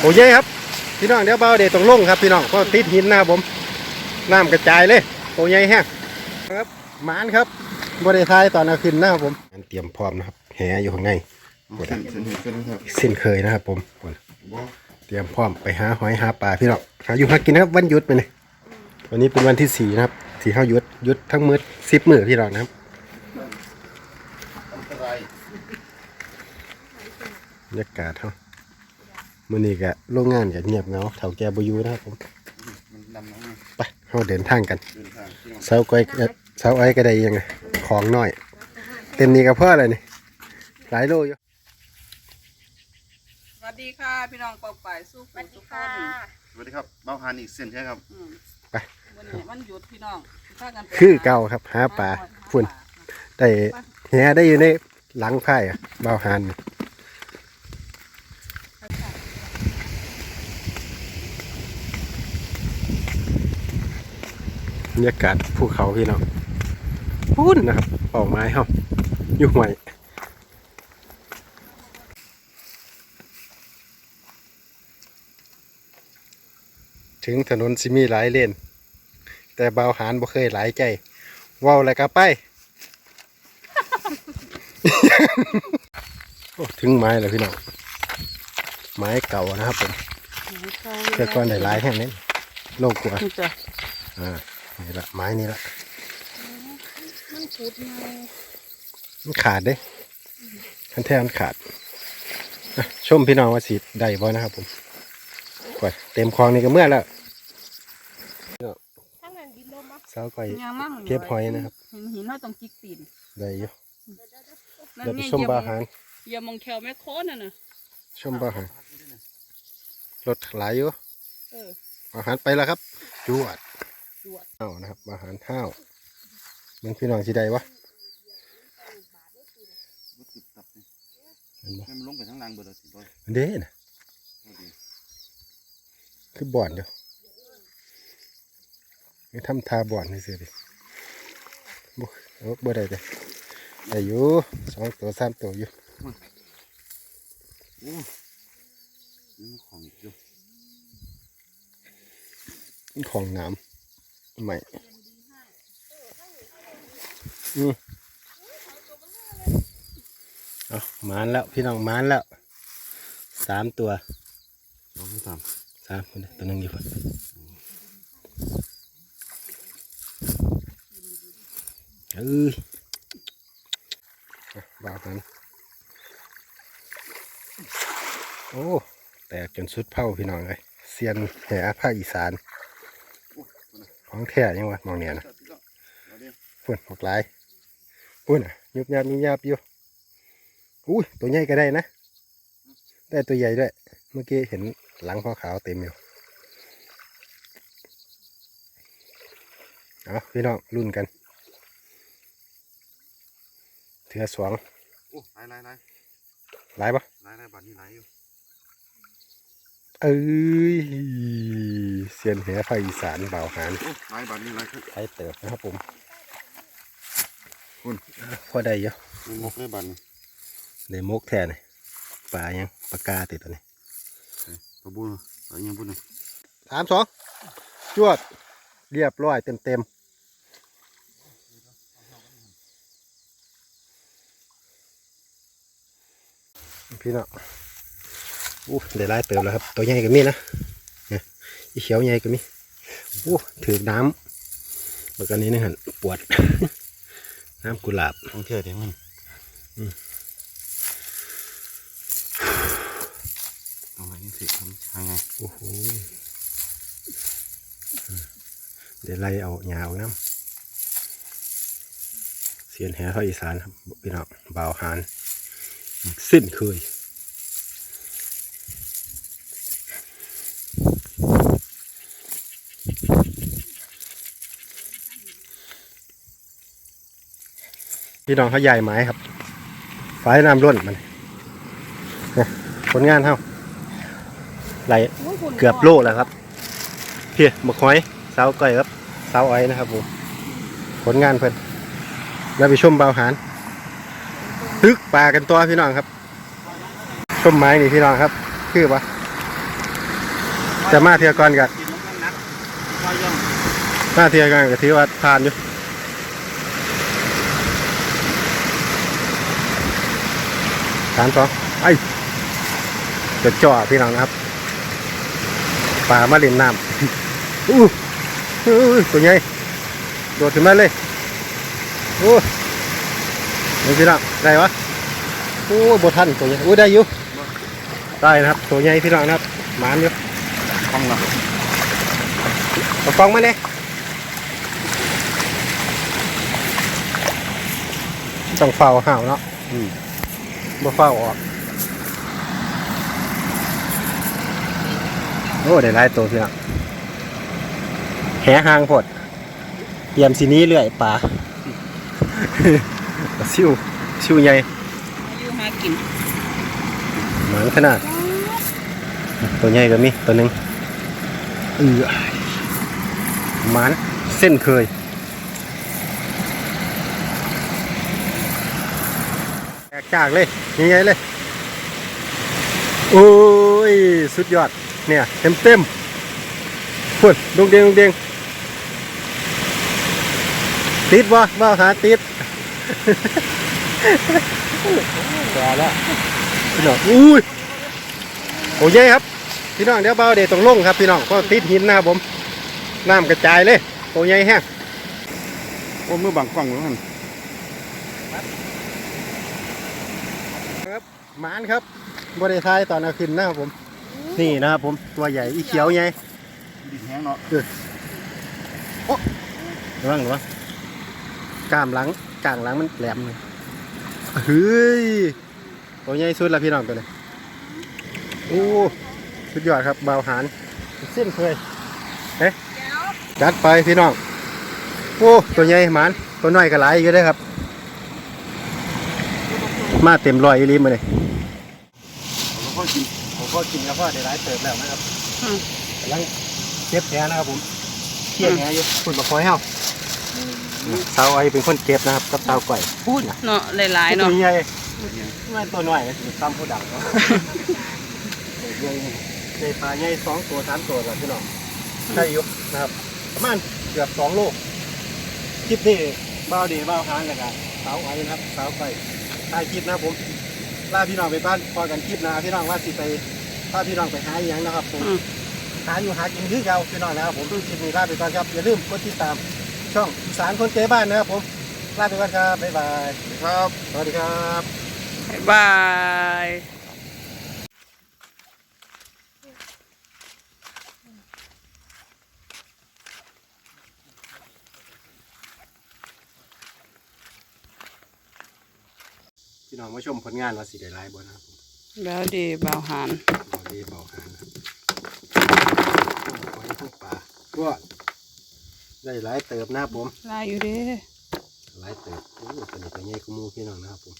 โอ้ยครับ พี่น้องเดี๋ยวเบาเดี๋ยวต้องลงครับพี่น้องเพราะติดหินนะครับผมน้ำกระจายเลยโอ้ยแห้งครับหมานครับบริทายตอนเอาขึ้นนะครับผมเตรียมพร้อมนะครับ แหอยู่ข้างในเส้นเส้นเส้นครับเส้นเคยนะครับผมเตรียมพร้อมไปหาหอยหาปลาพี่น้องหาอยู่หากินนะครับวันหยุดไปเลยวันนี้เป็นวันที่สี่นะครับสี่เข้าหยุดหยุดทั้งมืดสิบมือพี่น้องนะครับอันตรายบรรยากาศเขา มื่อนี้ก็โรงงานก็เงียบเหงาเถาแก่บอยูนะครับผมมันดำน้ำไปเราเดินทางกันเดินทางที่เสาก้อยก็เสาอ้อยก็ได้ยังไงของน้อย เต็มนี้ก็เพื่ออะไรนี่หลายโลอยู่สวัสดีค่ะพี่น้องปอกป่ายสู้ผู้ทุกคนสวัสดีครับเบ้าฮานอีกเส้นใช่ครับอืมไปวันนี้มันหยุดพี่น้องพากันไปคือเก่าครับหาปลาหหฝุ่นปลาได้แหได้อยู่ในหลังไผ่อะเบาหานนี่ รรยากาศภูเขาพี่น้องพูนนะครับเป่าไม้เฮาอยู่ห่วยถึงถนนสิมีหลายเลน แต่เบาหานบ่เคยหลายใจเว้าแล้วก็ไปโอ้ถึงไม้แล้วพี่น้อง ไม้เก่านะครับผมเพื่อก่อนได้หลายแห่งนี้โลกกว่านี่จ้ะอ่า นี่ละไม้นี่ละมันขุดมามันขาดเด้คันแท้มันขาดอะชมพี่น้องว่าสีได้บ่นะครับผมกว่าเต็มคลองนี่ก็เมื่อแล้วข้างนั้นดินลมอะสาวก่อยยางมั่งเก็บหอยนะครับหินหินเราต้องจิกตีนได้อยู่นั่นเดี๋ยวไปไงชมบาหารเหยียบมองแคลแม่โคน่ะน่ะชมบาหารรถหลายอยู่เอออาหารไปแล้วครับจวด จวดห้าวนะครับ อาหารห้าวมึงพี่น้องสิได้วะรถติดตับนี่เห็นบ่ให้มันลงไปทั้งรางเบิดเลยสิบอยอันเด้นะเอาดิคือบ่อนเดียวนี่ทำทาบ่อนนี่สิดิบ่โอ้บ่ได้เด้ได้อยู่สองตัวสามตัวอยู่โอ้นี่ของอีกอยู่มันของน้ำ ใหม่อืมเอามานแล้วพี่น้องมานแล้วสามตัวสองสามสามคนตัวหนึงอยู่คนเอ้ยอะบากันโอ้ แตกจนสุดเผาพี่น้องเลยเซียนแห่ภาคอีสาน ของแท้ยังวะมองเนี่ยนะตัดอีกแล้วเอาดิฝุ่นหกหลายฝุ่นอะยุบยับยุบยับอยู่อุ้ยตัวใหญ่ก็ได้นะ ได้ตัวใหญ่ด้วย เมื่อกี้เห็นหลังพ่อขาวเต็มอยู่เอาพี่น้องรุ่นกัน เถือสวงโอ้หลายหลายหลายหลายปะหลายหลายบาทนี่หลายอยู่เอ้ย เซียนแหภาคอีสานเบาวหานโอ้หลายบาทนี่หลายครับไทยเติบนะครับผมคุณพอได้เยอะมันงกเลยบาทนี่ในมกแท่นี่ปลายังปลากาติดตัวนี้ปลาบุญอะไรยังบุญเลยสามสองจวดเรียบร้อยเต็มเต็มๆพี่น้องอู้ได้หลายเติมแล้วครับ ตัวใหญ่ก็มีนะเนี่ย อีเขียวใหญ่ก็มีอู้ถือน้ำบักอันนี้นี่หันปวด น้ำกุหลาบของเท่เดี๋ยวมันอืมตรงไหนนี่สิทำยังไงโอ้โหเดี๋ยวไล่เอาหยาเอาน้ำเสียนแห่ภาคอีสานครับพี่น้องบ่าวหานสิ้นเคย พี่น้องเขาใหญ่ไม้ครับฝายน้ำร่นมันผลงานเท่าไหลเกือบโลแล้วครับเพี่หมกหอยเสาก้อยครับเสาอ้อยนะครับผมผลงานเพิ่นแล้วไปชมเบาวหารตึกปลากันตัวพี่น้องครับชมไม้นี่พี่น้องครับ คือปะจะมาเทียก่อนกันมาเที่ยวก่อนก็ถือว่าผ่านอยู่านสองไอ้จะจ่อพี่น้องนะครับปลามาเล่นน้ำอู้อู้ตัวใหญ่โดดขึ้นมาเลยโอ้นี่พี่น้องได้วะโอ้ยบทันตัวใหญ่โอ้ยได้อยู่ได้นะครับ ตัวใหญ่พี่น้องนะครับหมานอยู่คล่องเนาะเอาฟองมาเนี่ยต้องเฝ้าห่าวเนาะอืม บ่เฝ้าออก โอ้ได้หลายตัวพี่น้องแหหางพดเตรียมสีนี้เรื่อยป่าซิวซิวใหญ่อายุหากินหมันขนาด ตัวใหญ่ก็มีตัวหนึ่งเออหมันเส้นเคย แตก จากเลยยังไงเลย โอ้ย สุดยอด เนี่ยเต็มเต็มๆพุ่นดงเดงดงเดงติดวะบ้าหาติดพอแล้วพี่น้องอุ้ยโอ้ยครับ พี่น้องเดี๋ยวเบาเดี๋ยวต้องลงครับพี่น้องก็ติดหินนะครับผมน้ำกระจายเลยโอ้ยแห้งโอ้มือบังกล้องอยู่หันครับ หมานครับบริทายตอนเอาขึ้นนะครับผม นี่นะครับผมตัวใหญ่อีเขียวใหญ่ดินแห้งเนาะระวังระวังกล้ามหลังกลางหลังมันแหลมเลยเฮ้ยตัวใหญ่สุดละพี่น้องตัวนี้โอ้สุดยอดครับเบาหานเส้นเคยแก้วจัดไปพี่น้องโอ้ตัวใหญ่หมานตัวน้อยก็หลายอยู่เด้อครับ มาเต็มร้อยอีหลีมาเลยเราก็ กินผมก็กินแล้วก็ได้หลายเติบแล้วนะครับกำลังเก็บแหนะครับผมเที่ยงแหอยู่คุณมาคอยเฮาสาวไอ้เป็นคนเก็บนะครับกับสาวก่อยพูดนะเนาะหลายๆตัเนาะวใหญ่ไม่ตัวน้อยนะตามผู้ดังเนาะใหญ่ในปลาใหญ่สองตัวสามตัวแล้วพี่น้องใช่อยู่นะครับประมาณเกือบสองโลคลิปนี้เบ้าดีเบ้าค้างกันครับสาวไอ้นะครับสาวก่อยถ่ายคลิปนะครับผมลาพี่น้องไปบ้านพอกันคลิปหนะพี่น้องว่าสิไป พาพี่น้องไปหาอหย่างนะครับผมอืมหาอยู่หากินคือเก่าพี่น้องนะครับผมคลิปนี้ลาไปก่อนครับอย่าลืมกดติดตามช่องอีสารคนเจ๊บ้านนะครับผมลาไปก่อนครับบ๊ายบายครับสวัสดีครับบ๊ายบายพี่น้องมาชมผลงานว่าสิได้ไลายบ่นะครับผมแล้วดีเบาหาน เบาดีเบาหางครับขอให้พวกปลาก็ได้หลายเติบนะครับผมลายอยู่เด้หลายเติบโอ้ตัวนี้ตัวใหญ่กว่าหมูพี่น้องนะครับผม